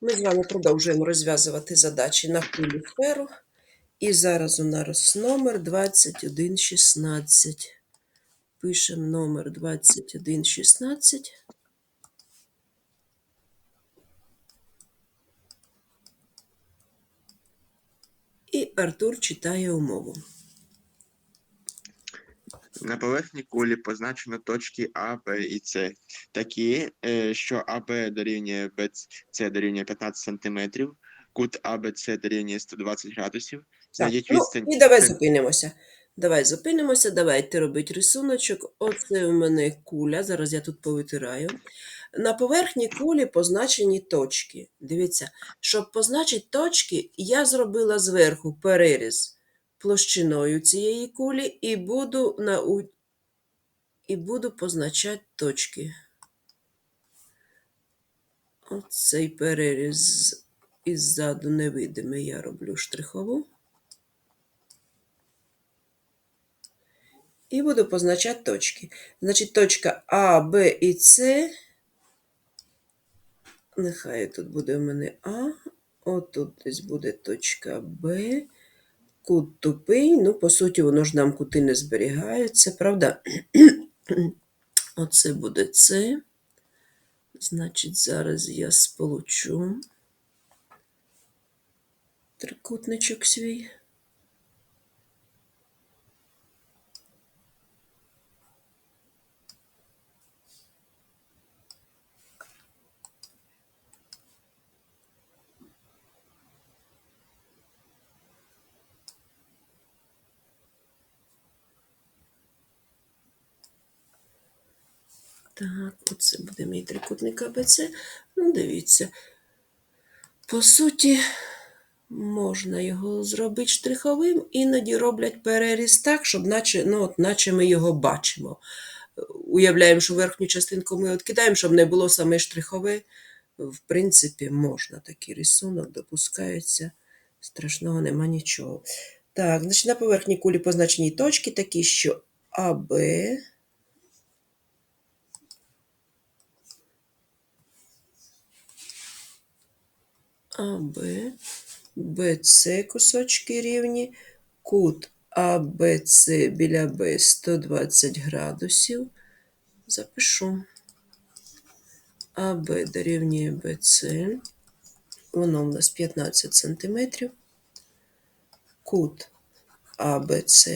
Ми з вами продовжуємо розв'язувати задачі на кулі сферу. І зараз у нас номер 2116. Пишемо номер 2116. І Артур читає умову. На поверхні кулі позначено точки А, Б і С, такі, е, що АБ дорівнює БЦ дорівнює 15 см, кут АБЦ дорівнює 120 градусів. Так, Знайдіть ну, і давай зупинимося. Давай зупинимося, давайте робити рисуночок. Оце у мене куля, зараз я тут повитираю. На поверхні кулі позначені точки. Дивіться, щоб позначити точки, я зробила зверху переріз площиною цієї кулі і буду, на, і буду позначати точки. Оцей переріз іззаду невидимий я роблю штрихову. І буду позначати точки. Значить, точка А, Б і С. Нехай тут буде у мене А. Отут десь буде точка Б. Кут тупий. Ну, по суті, воно ж нам кути не зберігаються, правда? Оце буде це. Значить, зараз я сполучу трикутничок свій. Так, оце буде мій трикутник АБЦ. Ну, дивіться. По суті, можна його зробити штриховим, іноді роблять переріз так, щоб наче, ну, от, наче ми його бачимо. Уявляємо, що верхню частинку ми відкидаємо, щоб не було саме штрихове. В принципі, можна такий рисунок, допускається. Страшного нема нічого. Так, значить, на поверхні кулі позначені точки такі, що АБ. АБ, БЦ кусочки рівні, кут АБЦ біля Б 120 градусів. Запишу. АБ дорівнює БЦ. Воно у нас 15 см. Кут АБЦ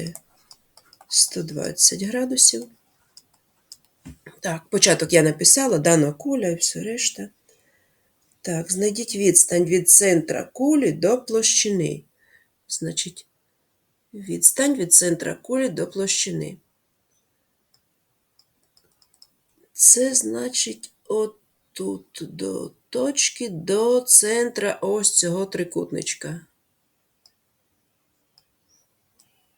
120 градусів. Так, початок я написала, дана куля і все решта. Так, знайдіть відстань від центра кулі до площини. Значить, відстань від центра кулі до площини. Це значить отут до точки до центра ось цього трикутничка.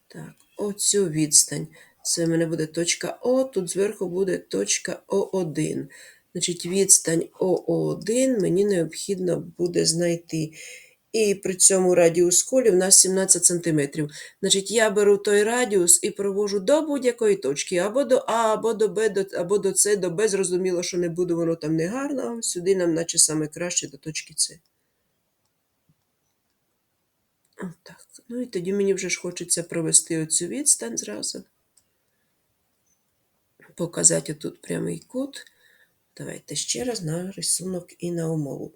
Так, оцю відстань. Це в мене буде точка О, тут зверху буде точка О1. Значить, відстань ОО1 мені необхідно буде знайти. І при цьому радіус колі в нас 17 см. Значить, я беру той радіус і провожу до будь-якої точки, або до А, або до Б, до, або до С, до Б. Зрозуміло, що не буде воно там не гарно, а сюди нам, наче саме краще до точки С. Отак. Ну і тоді мені вже ж хочеться провести оцю відстань зразу. Показати тут прямий кут. Давайте ще раз на рисунок і на умову.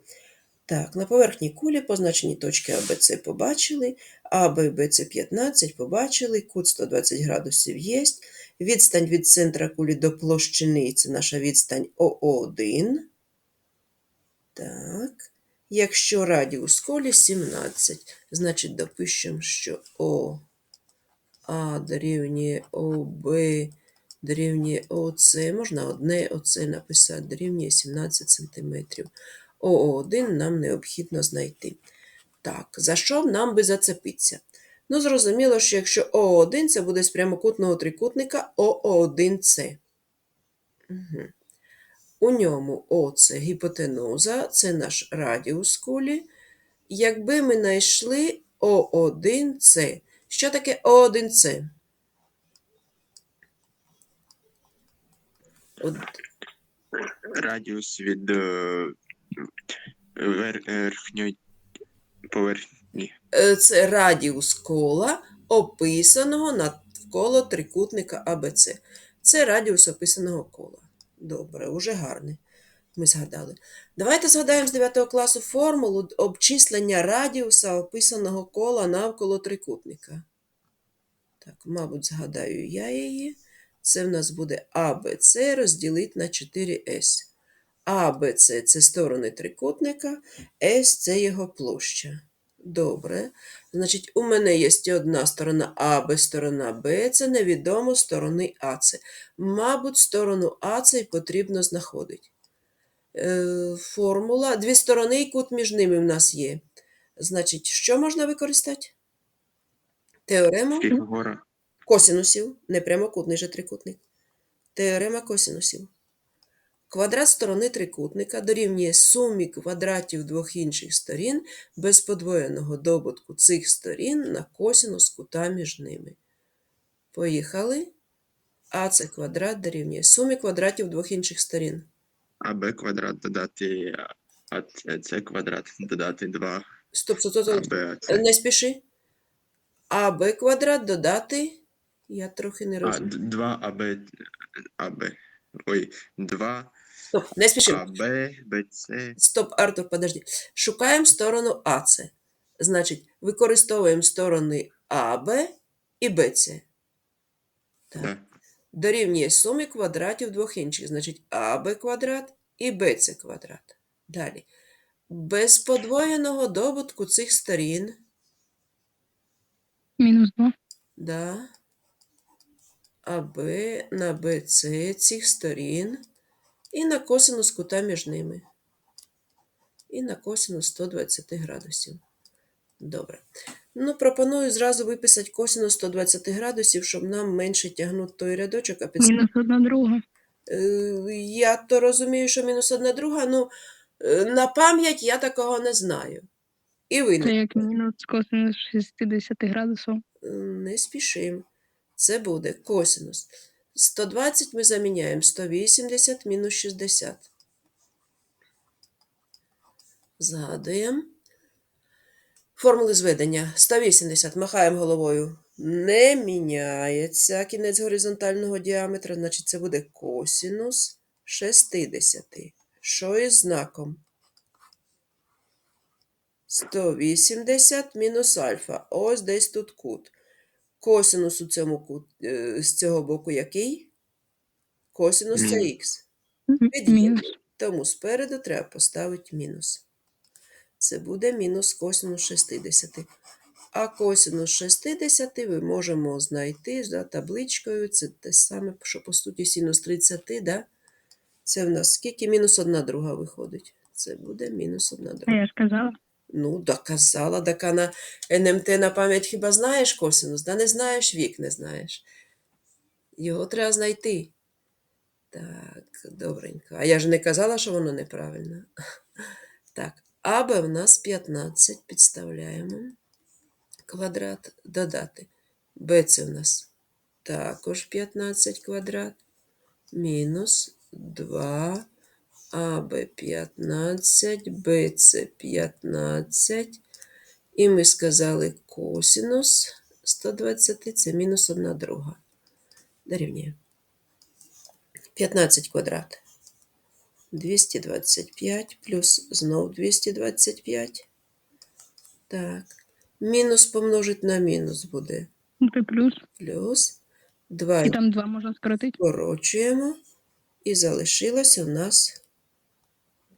Так, на поверхні кулі позначені точки АБЦ побачили, АБ і БЦ 15 побачили, кут 120 градусів є. Відстань від центра кулі до площини це наша відстань ОО1. Так. Якщо радіус колі 17, значить допишемо, що ОА дорівнює ОБ дорівнює ОЦ, можна одне ОЦ написати, дорівнює 17 см. ОО1 нам необхідно знайти. Так, за що нам би зацепитися? Ну, зрозуміло, що якщо ОО1 це буде з прямокутного трикутника ОО1С. Угу. У ньому О це гіпотенуза, це наш радіус кулі. Якби ми знайшли О1С. Що таке О1С? От Радіус від е, верхньої поверхні. Е, Це радіус кола, описаного навколо трикутника АБЦ. Це радіус описаного кола. Добре, уже гарний. Ми згадали. Давайте згадаємо з 9 класу формулу обчислення радіуса описаного кола навколо трикутника. Так, мабуть, згадаю я її. Це в нас буде АБЦ розділити на 4С. АБЦ це сторони трикутника, С це його площа. Добре. Значить, у мене є одна сторона А, Б, сторона Б, це невідомо сторони АЦ. Мабуть, сторону АЦ і потрібно знаходити. Е, формула. Дві сторони і кут між ними в нас є. Значить, що можна використати? Теорему Фігура. Косінусів, не прямокутний же трикутник. Теорема косінусів. Квадрат сторони трикутника дорівнює сумі квадратів двох інших сторін без подвоєного добутку цих сторін на косінус кута між ними. Поїхали. А це квадрат дорівнює сумі квадратів двох інших сторін. АБ квадрат додати АЦ квадрат додати 2 Стоп, стоп, стоп, АЦ. Не спіши. АБ квадрат додати. Я трохи не А, розумію. 2 АБ АБ. Ой, 2 Стоп, не спіши. АБ БЦ. Стоп, Артур, подожди. Шукаємо сторону АЦ. Значить, використовуємо сторони АБ і БЦ. Так. Да. Дорівнює сумі квадратів двох інших. Значить, АБ квадрат і БЦ квадрат. Далі. Без подвоєного добутку цих сторін. Мінус 2. Да. АБ на БЦ цих сторін. І на косинус кута між ними. І на косинус 120 градусів. Добре. Ну, пропоную зразу виписати косинус 120 градусів, щоб нам менше тягнути той рядочок, а під... Мінус 1 друга. Е, Я то розумію, що мінус одна друга, ну е, на пам'ять я такого не знаю. І ви Це як мінус косинус 60 градусів. Не спішимо. Це буде косинус. 120 ми заміняємо 180 мінус 60. Згадуємо. Формули зведення. 180. Махаємо головою. Не міняється кінець горизонтального діаметра, значить це буде косінус 60. Що із знаком? 180 мінус альфа. Ось десь тут кут. Косинус у цьому кут, е, з цього боку який? Косинус це х. Тому спереду треба поставити мінус. Це буде мінус косинус 60. А косинус 60 ми можемо знайти за табличкою. Це те саме, що по суті синус 30, да? Це в нас скільки? Мінус 1 друга виходить. Це буде мінус 1 друга. я ж казала. Ну, доказала, так на НМТ на пам'ять хіба знаєш косинус? Да не знаєш, вік не знаєш. Його треба знайти. Так, добренько. А я ж не казала, що воно неправильно. Так, АБ в нас 15, підставляємо. Квадрат додати. Б це в нас також 15 квадрат. Мінус 2 АБ 15, БЦ 15. І ми сказали косинус 120 це мінус 1 друга. Дорівнює. 15 квадрат. 225 плюс знов 225. Так. Мінус помножить на мінус буде. Це плюс. Плюс 2 І там 2 можна скоротити. скорочуємо. І залишилося у нас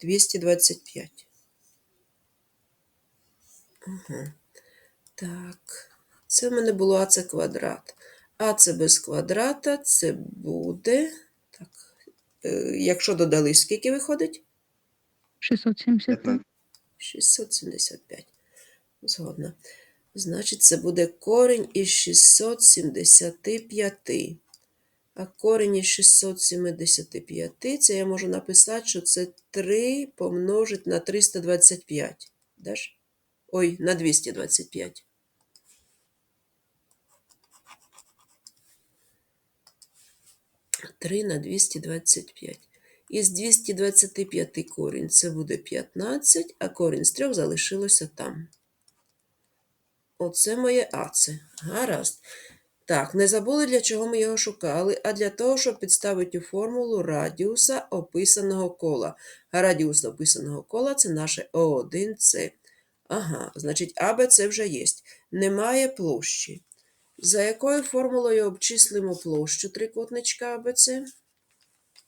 225. Угу. Так. Це в мене було АЦ квадрат. АЦ без квадрата це буде. Так. Е, якщо додали, скільки виходить? 675. 675. Згодна. Значить, це буде корінь із 675. А корінь із 675 це я можу написати, що це 3 помножить на 325. Даш? Ой, на 225. Три на 225. Із 225 корінь це буде 15, а корінь з 3 залишилося там. Оце моє АЦ. Гаразд. Так, не забули, для чого ми його шукали, а для того, щоб підставити у формулу радіуса описаного кола. А радіус описаного кола це наше О1С. Ага, значить, АБЦ вже є. Немає площі. За якою формулою обчислимо площу трикутничка АБЦ?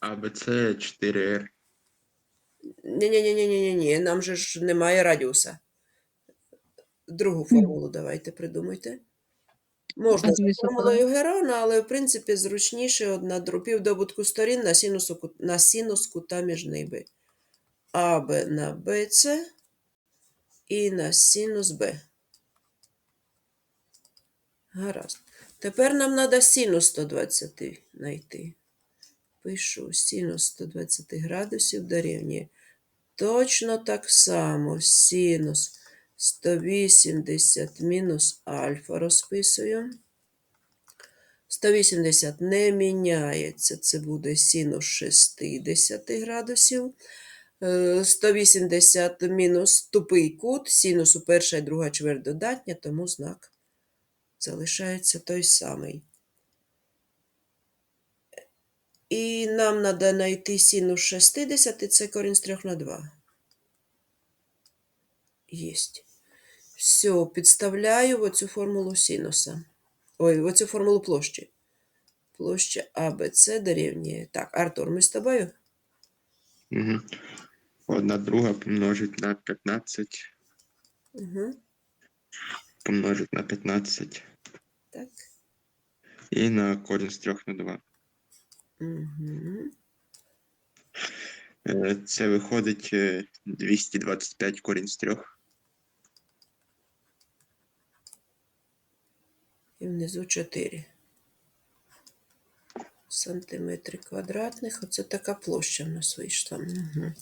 АБЦ 4R. Ні-ні-ні-ні-ні, нам же ж немає радіуса. Другу формулу давайте придумайте. Можна з за висотою? формулою Герона, але в принципі зручніше одна друпів добутку сторін на синус, у кут- на синус кута між ними. АБ на БЦ і на синус Б. Гаразд. Тепер нам треба синус 120 знайти. Пишу синус 120 градусів дорівнює. Точно так само синус 180 мінус альфа розписую. 180 не міняється, це буде синус 60 градусів. Е, 180 мінус тупий кут, синусу перша і друга чверть додатня, тому знак залишається той самий. І нам треба знайти синус 60, і це корінь з 3 на 2. Єсть. Все, підставляю в оцю формулу синуса. Ой, в оцю формулу площі. Площа АБЦ дорівнює. Так, Артур, ми з тобою? Угу. Одна друга помножить на 15, Угу. помножить на 15 Так. і на корінь з 3 на 2. Угу. Е, Це виходить е, 225 корінь з 3. Внизу 4 сантиметри квадратних. Оце така площа в нас вийшла. Угу.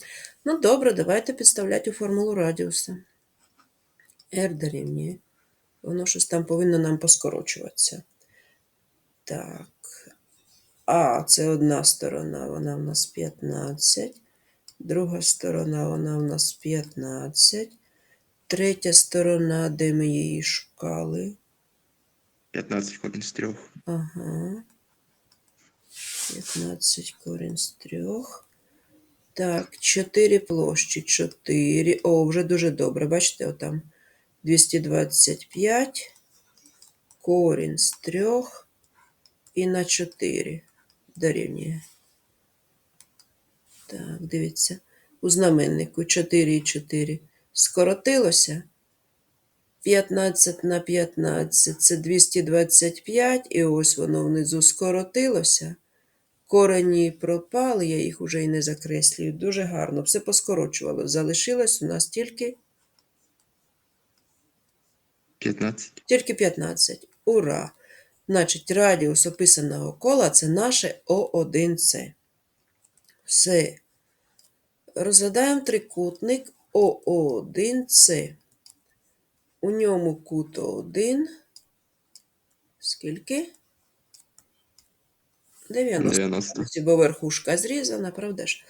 Ну, добре, давайте підставляти у формулу радіуса. R дорівнює. Воно щось там повинно нам поскорочуватися. Так. А, це одна сторона, вона в нас 15. Друга сторона, вона в нас 15. Третя сторона, де ми її шукали. 15 корінь з 3. Ага. 15 корінь з 3. Так, 4 площі. 4. О, вже дуже добре. Бачите, отам 225 корінь з 3 і на 4 дорівнює. Так, дивіться. У знаменнику 4 і 4 скоротилося. 15 на 15 це 225, і ось воно внизу скоротилося. Корені пропали, я їх уже і не закреслюю. Дуже гарно, все поскорочувало. Залишилось у нас тільки, 15. тільки 15. Ура! Значить, радіус описаного кола це наше О1С. Все. Розглядаємо трикутник О1С. У ньому кут 1. Скільки? 90. 90. Бо верхушка зрізана, правда ж?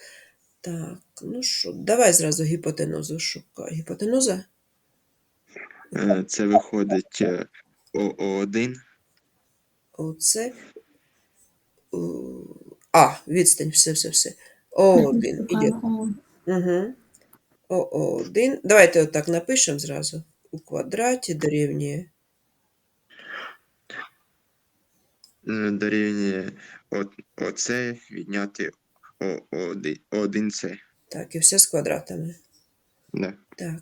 Так, ну що, давай зразу гіпотенузу шукай. Гіпотенуза? Е, Це виходить е, ОО1 Оце. А, відстань, все, все, все. О1. Іде. Угу. О1. Давайте отак напишемо зразу. У квадраті дорівнює. е, дорівнює О- ОЦ відняти О1С. Так, і все з квадратами. Да. Так.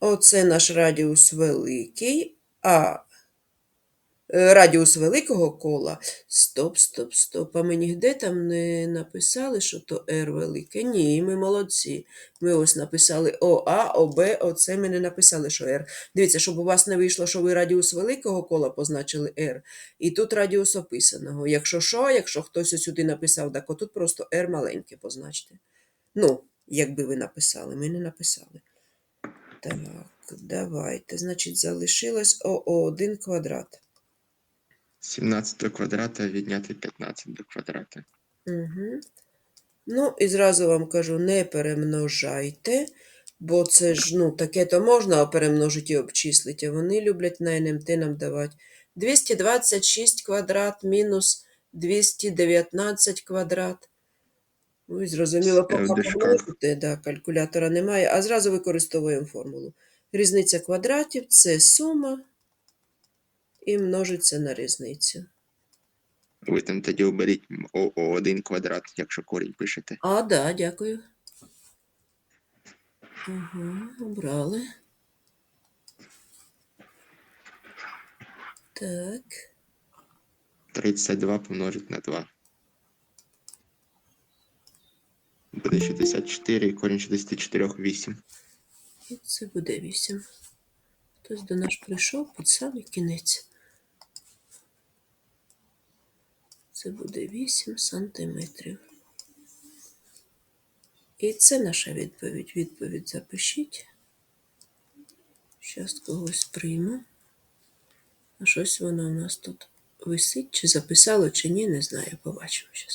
Оце наш радіус великий, а радіус великого кола. Стоп, стоп, стоп. А ми ніде там не написали, що то R велике. Ні, ми молодці. Ми ось написали ОА, ОБ, ОЦ ми не написали, що R. Дивіться, щоб у вас не вийшло, що ви радіус великого кола позначили R, і тут радіус описаного. Якщо що, якщо хтось ось сюди написав, так отут просто R маленьке позначте. Ну, якби ви написали, ми не написали. Так, давайте. Значить, залишилось ОО1 квадрат. 17 до квадрата відняти 15 до квадрата. Угу. Ну, і зразу вам кажу, не перемножайте, бо це ж, ну, таке то можна перемножити і обчислити, а вони люблять на НМТ нам давати. 226 квадрат мінус 219 квадрат. Ну, і зрозуміло, поки да, калькулятора немає, а зразу використовуємо формулу. Різниця квадратів – це сума і множиться на різницю. Ви там тоді оберіть ОО1 квадрат, якщо корінь пишете. А, да, дякую. Угу, обрали. Так, 32 помножити на 2. Буде 64 і корінь 64 8. і це буде 8. Хтось до нас прийшов під самий кінець. Це буде 8 сантиметрів. І це наша відповідь. Відповідь запишіть. Щас когось прийму. А щось воно у нас тут висить, чи записало, чи ні, не знаю. Побачимо щас.